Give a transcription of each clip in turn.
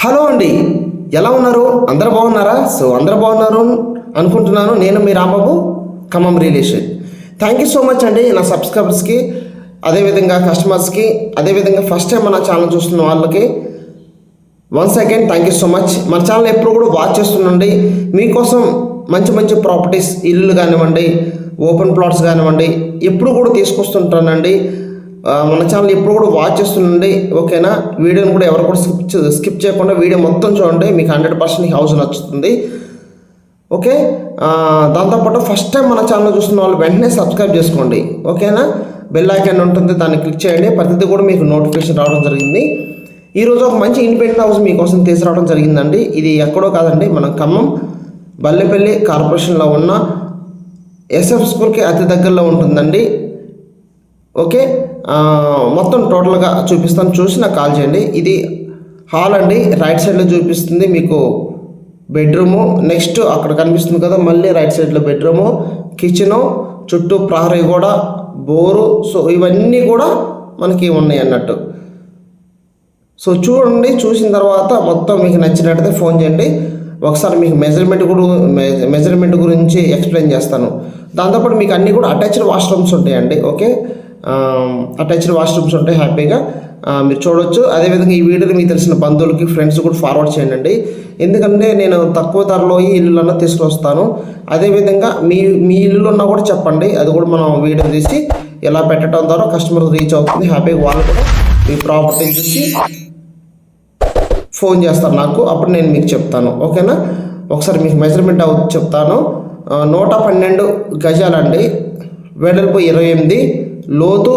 Hello అండి ఎలా ఉన్నారు? అందరు బాగున్నారా? సో అందరు బాగున్నారు అనుకుంటున్నాను. నేను మీ Rambabu Khammam relation thank you so much అండి నా సబ్స్క్రైబర్స్కి అదేవిధంగా కస్టమర్స్కి అదేవిధంగా ఫస్ట్ టైం మన ఛానల్ చూస్తున్న వాళ్ళకి. Once again thank you so much మన ఛానల్ ఎప్పుడు కూడా వాచ్ చేస్తుండండి. మీకోసం మంచి మంచి ప్రాపర్టీస్ ఇల్లు కానివ్వండి ఓపెన్ ప్లాట్స్ కానివ్వండి ఎప్పుడు కూడా తీసుకొస్తుంటానండి. మన ఛానల్ ఎప్పుడు కూడా వాచ్ చేస్తుండండి ఓకేనా వీడియోని కూడా ఎవరు కూడా స్కిప్ స్కిప్ చేయకుండా వీడియో మొత్తం చూడండి మీకు హండ్రెడ్ పర్సెంట్ హౌస్ నచ్చుతుంది. ఓకే దాంతోపాటు ఫస్ట్ టైం మన ఛానల్ చూస్తున్న వాళ్ళు వెంటనే సబ్స్క్రైబ్ చేసుకోండి. ఓకేనా బెల్ ఐకాన్ ఉంటుంది దాన్ని క్లిక్ చేయండి. ప్రతిదీ కూడా మీకు నోటిఫికేషన్ రావడం జరిగింది. ఈరోజు ఒక మంచి ఇండిపెండెంట్ హౌస్ మీకోసం తీసుకురావడం జరిగిందండి. ఇది ఎక్కడో కాదండి మన ఖమ్మం బల్లెపల్లి కార్పొరేషన్లో ఉన్న ఎస్ఎఫ్ స్కూల్కి అతి దగ్గరలో ఉంటుందండి. ఓకే? మొత్తం టోటల్గా చూపిస్తాను. చూసి నాకు కాల్ చేయండి. ఇది హాల్ అండి. రైట్ సైడ్లో చూపిస్తుంది మీకు బెడ్రూము. నెక్స్ట్ అక్కడ కనిపిస్తుంది కదా మళ్ళీ రైట్ సైడ్లో బెడ్రూము. కిచెను చుట్టూ ప్రహరీ కూడా బోరు. సో ఇవన్నీ కూడా మనకి ఉన్నాయి అన్నట్టు. సో చూడండి. చూసిన తర్వాత మొత్తం మీకు నచ్చినట్టయితే ఫోన్ చేయండి. ఒకసారి మీకు మెజర్మెంట్ కూడా మెజర్మెంట్ గురించి ఎక్స్ప్లెయిన్ చేస్తాను. దాంతోపాటు మీకు అన్నీ కూడా అటాచ్డ్ వాష్రూమ్స్ ఉంటాయండి. ఓకే? అటాచ్డ్ వాష్రూమ్స్ ఉంటాయి హ్యాపీగా మీరు చూడవచ్చు అదేవిధంగా ఈ వీడియోని మీకు తెలిసిన బంధువులకి ఫ్రెండ్స్ కూడా ఫార్వర్డ్ చేయండి. ఎందుకంటే నేను తక్కువ ధరలో ఈ ఇల్లులన్నా తీసుకొస్తాను అదేవిధంగా మీ మీ ఇల్లు ఉన్నా కూడా చెప్పండి. అది కూడా మనం వీడియో తీసి ఎలా పెట్టడం ద్వారా కస్టమర్ రీచ్ అవుతుంది. హ్యాపీగా వాళ్ళు కూడా మీ ప్రాపర్టీ చూసి ఫోన్ చేస్తారు నాకు. అప్పుడు నేను మీకు చెప్తాను. ఓకేనా? ఒకసారి మీకు మెజర్మెంట్ అవుతుంది చెప్తాను. నూట పన్నెండు గజాలండి. వెడల్పు ఇరవై ఎనిమిది. లోతు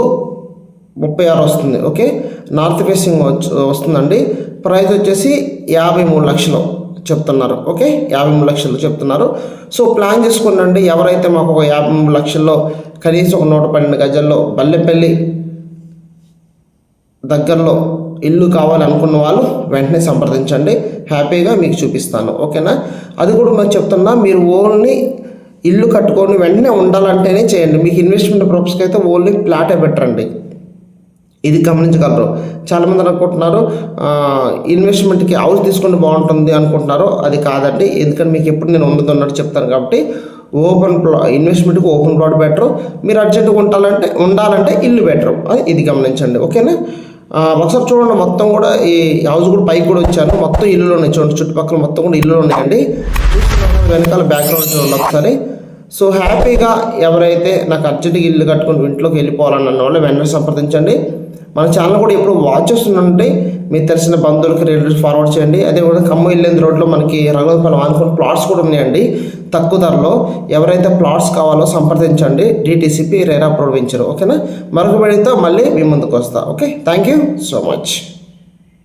ముప్పై ఆరు వస్తుంది ఓకే? నార్త్ ఫేసింగ్ వస్తుందండి. ప్రైస్ వచ్చేసి యాభై మూడు లక్షలు చెప్తున్నారు ఓకే? యాభై మూడు లక్షలు చెప్తున్నారు. సో ప్లాన్ చేసుకోండి ఎవరైతే మాకు ఒక యాభై మూడు లక్షల్లో కనీసం ఒక నూట పన్నెండు గజల్లో బల్లెపల్లి దగ్గరలో ఇల్లు కావాలనుకున్న వాళ్ళు వెంటనే సంప్రదించండి. హ్యాపీగా మీకు చూపిస్తాను ఓకేనా? అది కూడా మీకు చెప్తున్నా మీరు ఓన్లీ ఇల్లు కట్టుకొని వెంటనే ఉండాలంటేనే చేయండి. మీకు ఇన్వెస్ట్మెంట్ పర్పస్కి అయితే ఓన్లీ ప్లాటే పెట్టండి ఇది గమనించగలరు. చాలామంది అనుకుంటున్నారు ఇన్వెస్ట్మెంట్కి హౌస్ తీసుకుంటే బాగుంటుంది అనుకుంటున్నారు. అది కాదండి. ఎందుకంటే మీకు ఎప్పుడు నేను ఉండదు అన్నట్టు చెప్తాను కాబట్టి ఓపెన్ ప్లా ఇన్వెస్ట్మెంట్కి ఓపెన్ ప్లాట్ బెటరు మీరు అర్జెంటుగా ఉండాలంటే ఉండాలంటే ఇల్లు బెటరు అది ఇది గమనించండి. ఓకేనా? ఒకసారి చూడండి మొత్తం కూడా ఈ హౌస్ కూడా పైకి కూడా వచ్చాను మొత్తం ఇల్లులు ఉన్నాయి చూడండి చుట్టుపక్కల మొత్తం కూడా ఇల్లులు ఉన్నాయండి వెనకాల బ్యాక్గ్రౌండ్ చూడండి ఒకసారి. సో హ్యాపీగా ఎవరైతే నాకు అర్జెంటుగా ఇల్లు కట్టుకుని ఇంట్లోకి వెళ్ళిపోవాలని అన్న వాళ్ళు వెంటనే సంప్రదించండి. మన ఛానల్ కూడా ఎప్పుడు వాచ్ చేస్తుంటే మీకు తెలిసిన బంధువులకి రిలేటివ్స్ ఫార్వర్డ్ చేయండి. అదేవిధంగా ఖమ్మం ఇల్లేంది రోడ్లో మనకి రఘుపల్లి ఆనుకున్న ప్లాట్స్ కూడా ఉన్నాయండి. తక్కువ ధరలో ఎవరైతే ప్లాట్స్ కావాలో సంప్రదించండి. డిటీసీపీ రేరా ప్రొవించరు ఓకేనా? మరొక వీడియోతో మళ్ళీ మీ ముందుకు వస్తా. Okay? Thank you so much